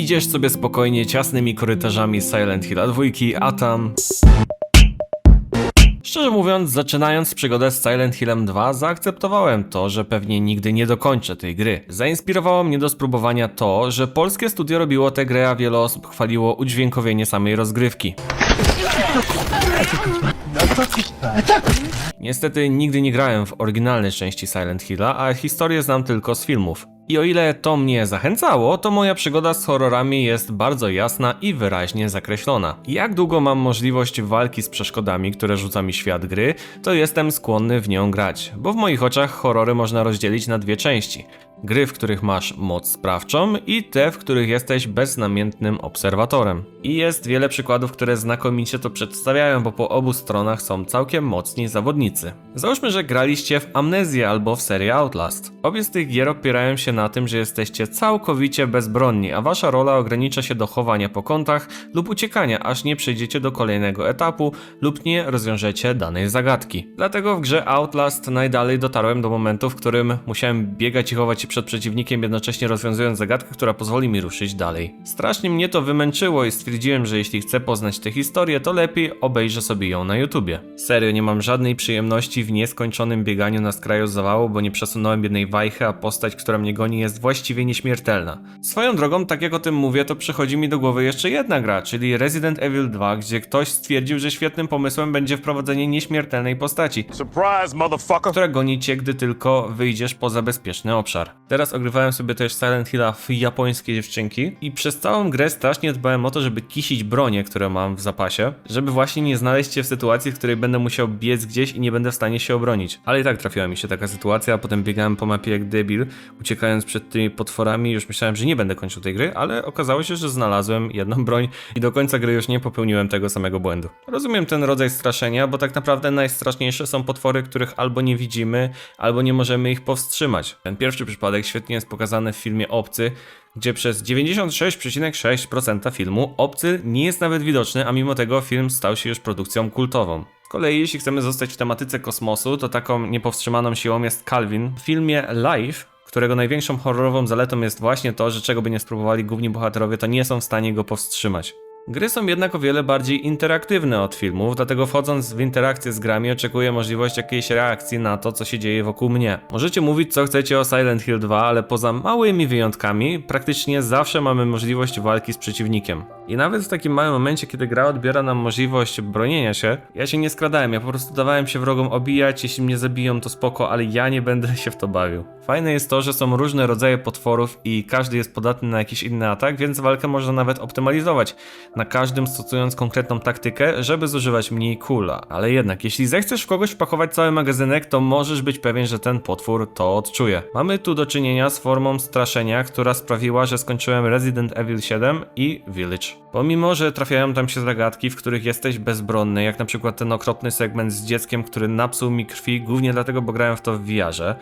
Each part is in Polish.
Idziesz sobie spokojnie ciasnymi korytarzami Silent Hill 2, a tam... Szczerze mówiąc, zaczynając przygodę z Silent Hillem 2, zaakceptowałem to, że pewnie nigdy nie dokończę tej gry. Zainspirowało mnie do spróbowania to, że polskie studio robiło tę grę, a wiele osób chwaliło udźwiękowienie samej rozgrywki. Niestety nigdy nie grałem w oryginalnej części Silent Hilla, a historię znam tylko z filmów. I o ile to mnie zachęcało, to moja przygoda z horrorami jest bardzo jasna i wyraźnie zakreślona. Jak długo mam możliwość walki z przeszkodami, które rzuca mi świat gry, to jestem skłonny w nią grać, bo w moich oczach horrory można rozdzielić na dwie części. Gry, w których masz moc sprawczą i te, w których jesteś beznamiętnym obserwatorem. I jest wiele przykładów, które znakomicie to przedstawiają, bo po obu stronach są całkiem mocni zawodnicy. Załóżmy, że graliście w Amnezję albo w serię Outlast. Obie z tych gier opierają się na tym, że jesteście całkowicie bezbronni, a wasza rola ogranicza się do chowania po kątach lub uciekania, aż nie przejdziecie do kolejnego etapu lub nie rozwiążecie danej zagadki. Dlatego w grze Outlast najdalej dotarłem do momentu, w którym musiałem biegać i chować przed przeciwnikiem, jednocześnie rozwiązując zagadkę, która pozwoli mi ruszyć dalej. Strasznie mnie to wymęczyło i stwierdziłem, że jeśli chcę poznać tę historię, to lepiej obejrzę sobie ją na YouTubie. Serio, nie mam żadnej przyjemności w nieskończonym bieganiu na skraju zawału, bo nie przesunąłem jednej wajchy, a postać, która mnie goni jest właściwie nieśmiertelna. Swoją drogą, tak jak o tym mówię, to przychodzi mi do głowy jeszcze jedna gra, czyli Resident Evil 2, gdzie ktoś stwierdził, że świetnym pomysłem będzie wprowadzenie nieśmiertelnej postaci Surprise, motherfucker! która goni cię, gdy tylko wyjdziesz poza bezpieczny obszar. Teraz ogrywałem sobie też Silent Hilla w japońskie dziewczynki i przez całą grę strasznie dbałem o to, żeby kisić bronie, które mam w zapasie, żeby właśnie nie znaleźć się w sytuacji, w której będę musiał biec gdzieś i nie będę w stanie się obronić. Ale i tak trafiła mi się taka sytuacja, a potem biegałem po mapie jak debil, uciekając przed tymi potworami, już myślałem, że nie będę kończył tej gry, ale okazało się, że znalazłem jedną broń i do końca gry już nie popełniłem tego samego błędu. Rozumiem ten rodzaj straszenia, bo tak naprawdę najstraszniejsze są potwory, których albo nie widzimy, albo nie możemy ich powstrzymać. Ten pierwszy przypadek świetnie jest pokazany w filmie Obcy, gdzie przez 96,6% filmu Obcy nie jest nawet widoczny, a mimo tego film stał się już produkcją kultową. Kolei, jeśli chcemy zostać w tematyce kosmosu, to taką niepowstrzymaną siłą jest Calvin. W filmie Life którego największą horrorową zaletą jest właśnie to, że czego by nie spróbowali główni bohaterowie, to nie są w stanie go powstrzymać. Gry są jednak o wiele bardziej interaktywne od filmów, dlatego wchodząc w interakcję z grami oczekuję możliwości jakiejś reakcji na to, co się dzieje wokół mnie. Możecie mówić co chcecie o Silent Hill 2, ale poza małymi wyjątkami, praktycznie zawsze mamy możliwość walki z przeciwnikiem. I nawet w takim małym momencie, kiedy gra odbiera nam możliwość bronienia się, ja się nie skradałem, ja po prostu dawałem się wrogom obijać, jeśli mnie zabiją to spoko, ale ja nie będę się w to bawił. Fajne jest to, że są różne rodzaje potworów i każdy jest podatny na jakiś inny atak, więc walkę można nawet optymalizować, na każdym stosując konkretną taktykę, żeby zużywać mniej kula. Ale jednak, jeśli zechcesz w kogoś wpakować cały magazynek, to możesz być pewien, że ten potwór to odczuje. Mamy tu do czynienia z formą straszenia, która sprawiła, że skończyłem Resident Evil 7 i Village. Pomimo, że trafiają tam się zagadki, w których jesteś bezbronny, jak na przykład ten okropny segment z dzieckiem, który napsuł mi krwi, głównie dlatego, bo grałem w to w VR-ze,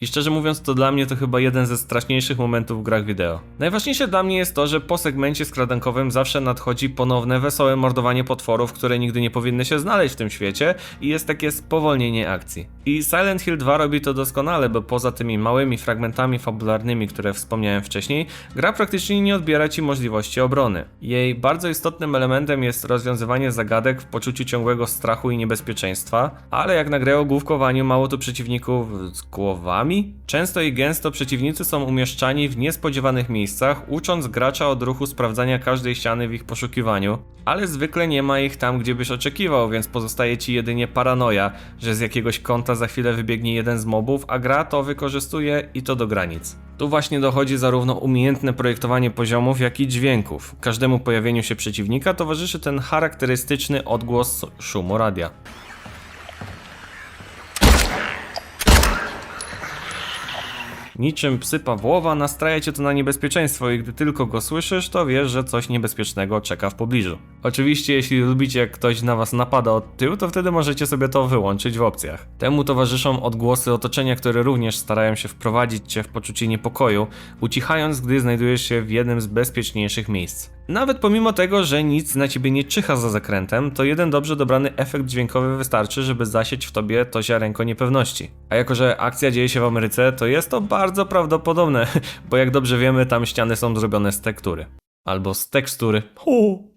I szczerze mówiąc, to dla mnie to chyba jeden ze straszniejszych momentów w grach wideo. Najważniejsze dla mnie jest to, że po segmencie skradankowym zawsze nadchodzi ponowne wesołe mordowanie potworów, które nigdy nie powinny się znaleźć w tym świecie i jest takie spowolnienie akcji. I Silent Hill 2 robi to doskonale, bo poza tymi małymi fragmentami fabularnymi, które wspomniałem wcześniej, gra praktycznie nie odbiera ci możliwości obrony. Jej bardzo istotnym elementem jest rozwiązywanie zagadek w poczuciu ciągłego strachu i niebezpieczeństwa, ale jak na grę o główkowaniu mało tu przeciwników z głowami, Często i gęsto przeciwnicy są umieszczani w niespodziewanych miejscach, ucząc gracza odruchu sprawdzania każdej ściany w ich poszukiwaniu, ale zwykle nie ma ich tam, gdzie byś oczekiwał, więc pozostaje ci jedynie paranoja, że z jakiegoś kąta za chwilę wybiegnie jeden z mobów, a gra to wykorzystuje i to do granic. Tu właśnie dochodzi zarówno umiejętne projektowanie poziomów, jak i dźwięków. Każdemu pojawieniu się przeciwnika towarzyszy ten charakterystyczny odgłos szumu radia. Niczym psy Pawłowa nastraja cię to na niebezpieczeństwo i gdy tylko go słyszysz, to wiesz, że coś niebezpiecznego czeka w pobliżu. Oczywiście, jeśli lubicie jak ktoś na was napada od tyłu, to wtedy możecie sobie to wyłączyć w opcjach. Temu towarzyszą odgłosy otoczenia, które również starają się wprowadzić cię w poczucie niepokoju, ucichając, gdy znajdujesz się w jednym z bezpieczniejszych miejsc. Nawet pomimo tego, że nic na ciebie nie czyha za zakrętem, to jeden dobrze dobrany efekt dźwiękowy wystarczy, żeby zasieć w tobie to ziarenko niepewności. A jako, że akcja dzieje się w Ameryce, to jest to bardzo prawdopodobne, bo jak dobrze wiemy, tam ściany są zrobione z tektury. Albo z tekstury. Hu.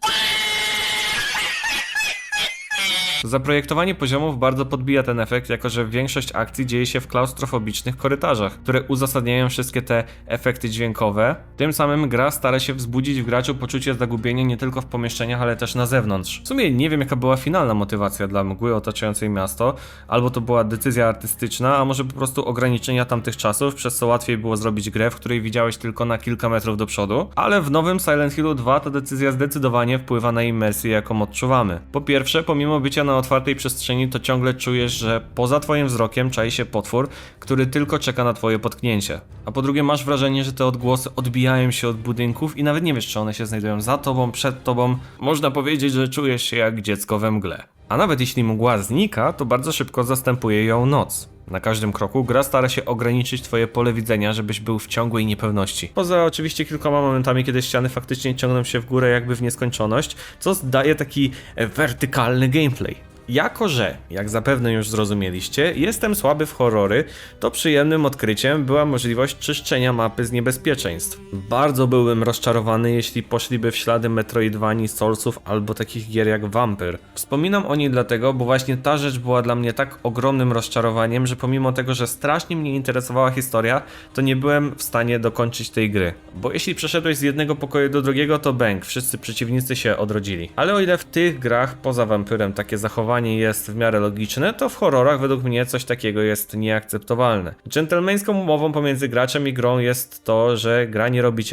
Zaprojektowanie poziomów bardzo podbija ten efekt, jako że większość akcji dzieje się w klaustrofobicznych korytarzach, które uzasadniają wszystkie te efekty dźwiękowe. Tym samym gra stara się wzbudzić w graczu poczucie zagubienia nie tylko w pomieszczeniach, ale też na zewnątrz. W sumie nie wiem jaka była finalna motywacja dla mgły otaczającej miasto, albo to była decyzja artystyczna, a może po prostu ograniczenia tamtych czasów, przez co łatwiej było zrobić grę, w której widziałeś tylko na kilka metrów do przodu, ale w nowym Silent Hillu 2 ta decyzja zdecydowanie wpływa na imersję, jaką odczuwamy. Po pierwsze, pomimo bycia na otwartej przestrzeni, to ciągle czujesz, że poza twoim wzrokiem czai się potwór, który tylko czeka na twoje potknięcie. A po drugie, masz wrażenie, że te odgłosy odbijają się od budynków i nawet nie wiesz, czy one się znajdują za tobą, przed tobą. Można powiedzieć, że czujesz się jak dziecko we mgle. A nawet jeśli mgła znika, to bardzo szybko zastępuje ją noc. Na każdym kroku gra stara się ograniczyć twoje pole widzenia, żebyś był w ciągłej niepewności. Poza oczywiście kilkoma momentami, kiedy ściany faktycznie ciągną się w górę jakby w nieskończoność, co daje taki e, wertykalny gameplay. Jako, że, jak zapewne już zrozumieliście, jestem słaby w horrory, to przyjemnym odkryciem była możliwość czyszczenia mapy z niebezpieczeństw. Bardzo byłbym rozczarowany, jeśli poszliby w ślady Metroidvanii, Soulsów albo takich gier jak Vampyr. Wspominam o niej dlatego, bo właśnie ta rzecz była dla mnie tak ogromnym rozczarowaniem, że pomimo tego, że strasznie mnie interesowała historia, to nie byłem w stanie dokończyć tej gry. Bo jeśli przeszedłeś z jednego pokoju do drugiego, to bęk, wszyscy przeciwnicy się odrodzili. Ale o ile w tych grach, poza Vampyrem, takie zachowanie jest w miarę logiczne, to w horrorach według mnie coś takiego jest nieakceptowalne. Dżentelmeńską umową pomiędzy graczem i grą jest to, że gra nie robi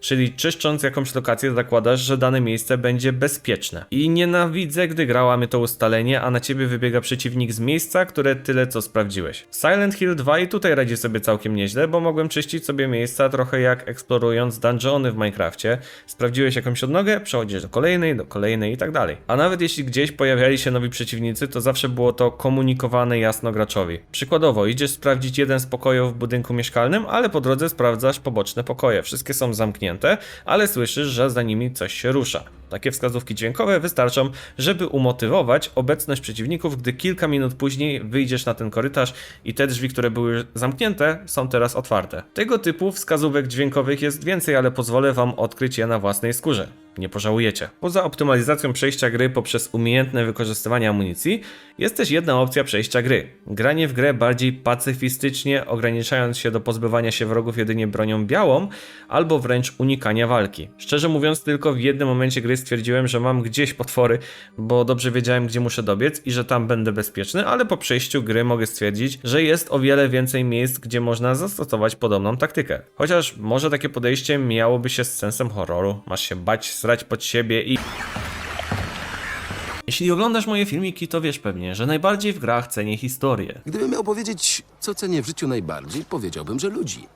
czyli czyszcząc jakąś lokację zakładasz, że dane miejsce będzie bezpieczne. I nienawidzę, gdy gra łamie to ustalenie, a na ciebie wybiega przeciwnik z miejsca, które tyle co sprawdziłeś. Silent Hill 2 i tutaj radzi sobie całkiem nieźle, bo mogłem czyścić sobie miejsca trochę jak eksplorując dungeony w Minecrafcie. Sprawdziłeś jakąś odnogę, przechodzisz do kolejnej, do kolejnej i tak dalej. A nawet jeśli gdzieś pojawiali się nowi przeciwnicy, to zawsze było to komunikowane jasno graczowi. Przykładowo, idziesz sprawdzić jeden z pokojów w budynku mieszkalnym, ale po drodze sprawdzasz poboczne pokoje. Wszystkie są zamknięte, ale słyszysz, że za nimi coś się rusza. Takie wskazówki dźwiękowe wystarczą, żeby umotywować obecność przeciwników, gdy kilka minut później wyjdziesz na ten korytarz i te drzwi, które były zamknięte, są teraz otwarte. Tego typu wskazówek dźwiękowych jest więcej, ale pozwolę wam odkryć je na własnej skórze. Nie pożałujecie. Poza optymalizacją przejścia gry poprzez umiejętne wykorzystywanie amunicji, jest też jedna opcja przejścia gry. Granie w grę bardziej pacyfistycznie, ograniczając się do pozbywania się wrogów jedynie bronią białą, albo wręcz unikania walki. Szczerze mówiąc, tylko w jednym momencie gry stwierdziłem, że mam gdzieś potwory, bo dobrze wiedziałem, gdzie muszę dobiec i że tam będę bezpieczny, ale po przejściu gry mogę stwierdzić, że jest o wiele więcej miejsc, gdzie można zastosować podobną taktykę. Chociaż może takie podejście miałoby się z sensem horroru. Masz się bać, srać pod siebie i... Jeśli oglądasz moje filmiki, to wiesz pewnie, że najbardziej w grach cenię historię. Gdybym miał powiedzieć, co cenię w życiu najbardziej, powiedziałbym, że ludzi.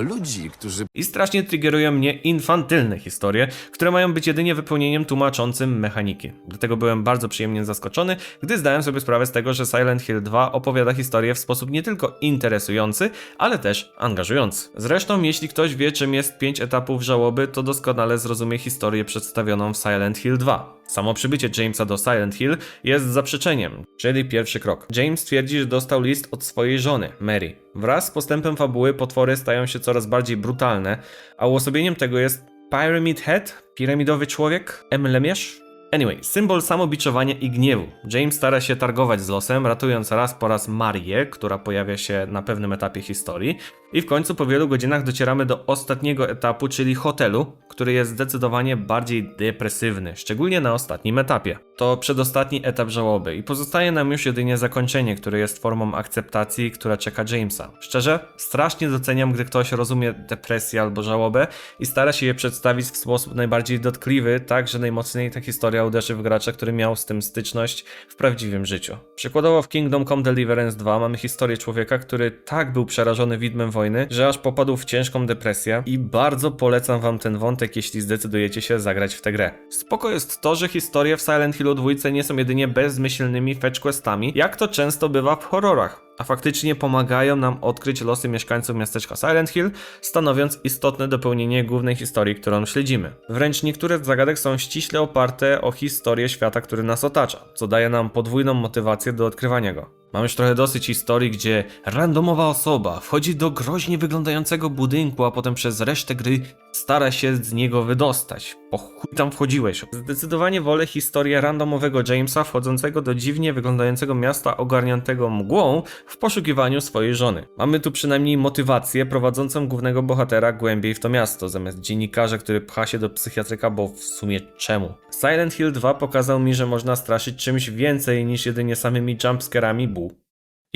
Ludzi, którzy I strasznie triggerują mnie infantylne historie, które mają być jedynie wypełnieniem tłumaczącym mechaniki. Dlatego byłem bardzo przyjemnie zaskoczony, gdy zdałem sobie sprawę z tego, że Silent Hill 2 opowiada historię w sposób nie tylko interesujący, ale też angażujący. Zresztą, jeśli ktoś wie, czym jest 5 etapów żałoby, to doskonale zrozumie historię przedstawioną w Silent Hill 2. Samo przybycie Jamesa do Silent Hill jest zaprzeczeniem, czyli pierwszy krok. James twierdzi, że dostał list od swojej żony, Mary. Wraz z postępem fabuły potwory stają się coraz bardziej brutalne, a uosobieniem tego jest Pyramid Head, piramidowy człowiek, Emlemierz. Anyway, symbol samobiczowania i gniewu. James stara się targować z losem, ratując raz po raz Marię, która pojawia się na pewnym etapie historii. I w końcu po wielu godzinach docieramy do ostatniego etapu, czyli hotelu, który jest zdecydowanie bardziej depresywny, szczególnie na ostatnim etapie. To przedostatni etap żałoby i pozostaje nam już jedynie zakończenie, które jest formą akceptacji, która czeka Jamesa. Szczerze, strasznie doceniam, gdy ktoś rozumie depresję albo żałobę i stara się je przedstawić w sposób najbardziej dotkliwy, tak że najmocniej ta historia uderzy w gracza, który miał z tym styczność w prawdziwym życiu. Przykładowo w Kingdom Come Deliverance 2 mamy historię człowieka, który tak był przerażony widmem wojny, że aż popadł w ciężką depresję i bardzo polecam wam ten wątek, jeśli zdecydujecie się zagrać w tę grę. Spoko jest to, że historie w Silent Hillu 2 nie są jedynie bezmyślnymi fetch questami, jak to często bywa w horrorach. A faktycznie pomagają nam odkryć losy mieszkańców miasteczka Silent Hill, stanowiąc istotne dopełnienie głównej historii, którą śledzimy. Wręcz niektóre z zagadek są ściśle oparte o historię świata, który nas otacza, co daje nam podwójną motywację do odkrywania go. Mam już trochę dosyć historii, gdzie randomowa osoba wchodzi do groźnie wyglądającego budynku, a potem przez resztę gry stara się z niego wydostać. Po chuj tam wchodziłeś. Zdecydowanie wolę historię randomowego Jamesa wchodzącego do dziwnie wyglądającego miasta ogarniętego mgłą w poszukiwaniu swojej żony. Mamy tu przynajmniej motywację prowadzącą głównego bohatera głębiej w to miasto, zamiast dziennikarza, który pcha się do psychiatryka, bo w sumie czemu? Silent Hill 2 pokazał mi, że można straszyć czymś więcej niż jedynie samymi jumpscarami bu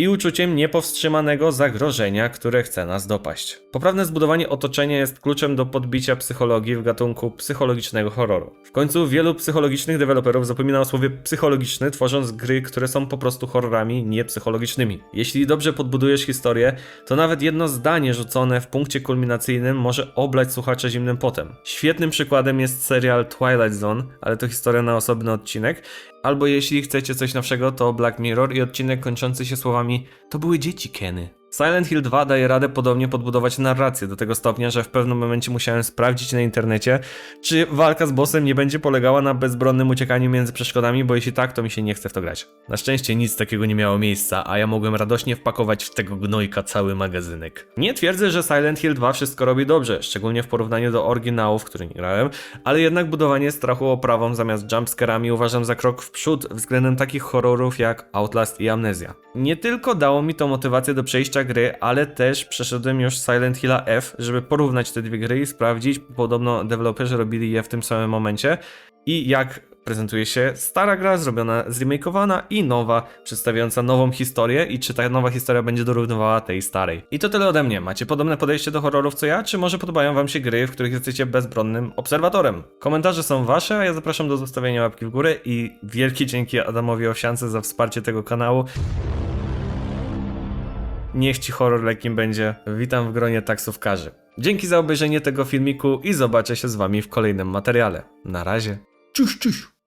i uczuciem niepowstrzymanego zagrożenia, które chce nas dopaść. Poprawne zbudowanie otoczenia jest kluczem do podbicia psychologii w gatunku psychologicznego horroru. W końcu wielu psychologicznych deweloperów zapomina o słowie psychologiczny, tworząc gry, które są po prostu horrorami niepsychologicznymi. Jeśli dobrze podbudujesz historię, to nawet jedno zdanie rzucone w punkcie kulminacyjnym może oblać słuchacza zimnym potem. Świetnym przykładem jest serial Twilight Zone, ale to historia na osobny odcinek, Albo jeśli chcecie coś nowszego, to Black Mirror i odcinek kończący się słowami To były dzieci Kenny. Silent Hill 2 daje radę podobnie podbudować narrację do tego stopnia, że w pewnym momencie musiałem sprawdzić na internecie, czy walka z bossem nie będzie polegała na bezbronnym uciekaniu między przeszkodami, bo jeśli tak, to mi się nie chce w to grać. Na szczęście nic takiego nie miało miejsca, a ja mogłem radośnie wpakować w tego gnojka cały magazynek. Nie twierdzę, że Silent Hill 2 wszystko robi dobrze, szczególnie w porównaniu do oryginałów, który nie grałem, ale jednak budowanie strachu oprawą zamiast jumpscarami uważam za krok w przód względem takich horrorów jak Outlast i Amnesia. Nie tylko dało mi to motywację do przejścia gry, ale też przeszedłem już Silent Hilla F, żeby porównać te dwie gry i sprawdzić, podobno deweloperzy robili je w tym samym momencie i jak prezentuje się stara gra zrobiona, zremakeowana i nowa, przedstawiająca nową historię i czy ta nowa historia będzie dorównywała tej starej. I to tyle ode mnie. Macie podobne podejście do horrorów co ja, czy może podobają wam się gry, w których jesteście bezbronnym obserwatorem? Komentarze są wasze, a ja zapraszam do zostawienia łapki w górę i wielkie dzięki Adamowi Owsiance za wsparcie tego kanału. Niech ci horror lekkim będzie. Witam w gronie taksówkarzy. Dzięki za obejrzenie tego filmiku i zobaczę się z wami w kolejnym materiale. Na razie. Cześć, cześć.